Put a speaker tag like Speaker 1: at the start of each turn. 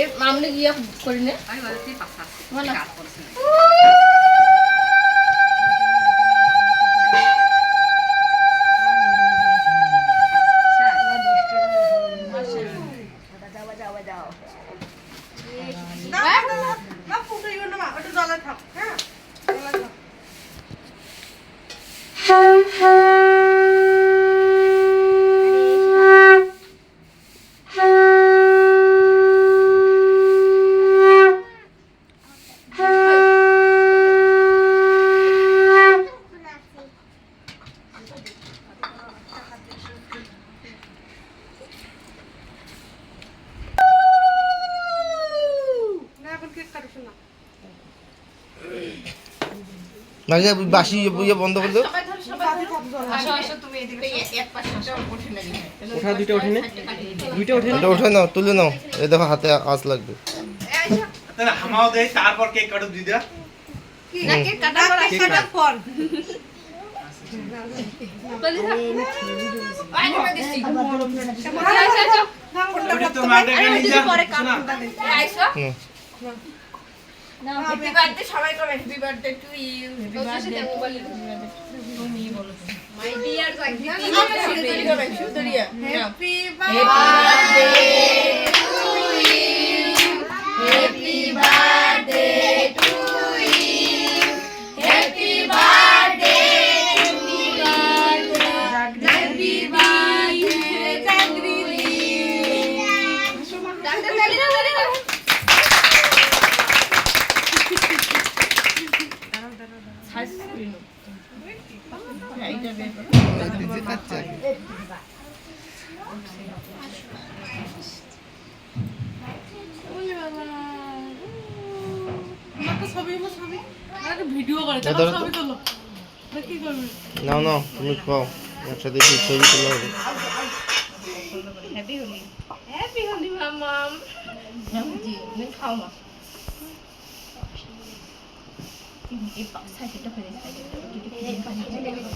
Speaker 1: এ মামনি গিয়ে করি নে?
Speaker 2: আমি বলে তুই পাশা
Speaker 1: বলো।
Speaker 2: কাজ করছিস
Speaker 3: নাকি বাসি ইয়ে বন্ধ করে দাও
Speaker 1: ওঠে না
Speaker 4: দুইটা ওঠে দুইটা ওঠে না
Speaker 3: উঠে নাও তুলে নাও। এই দেখো হাতে আঁচ লাগবে।
Speaker 5: হামাও দেয় তারপর কেক কাটো দিদা
Speaker 1: না পর হ্যাপি বার্থডে সবাই করে happy birthday to you happy birthday তুমি বলো। মাই ডিয়ার সুন্দরিয়া হ্যাপি বার্থডে
Speaker 3: নাও নাও তুমি খাও একসাথে ছবি তোলা হবে
Speaker 1: হ্যাপি হোলি হ্যাপি হোলি তুমি খাও মা এই সাইডটা ফেলে সাইডটা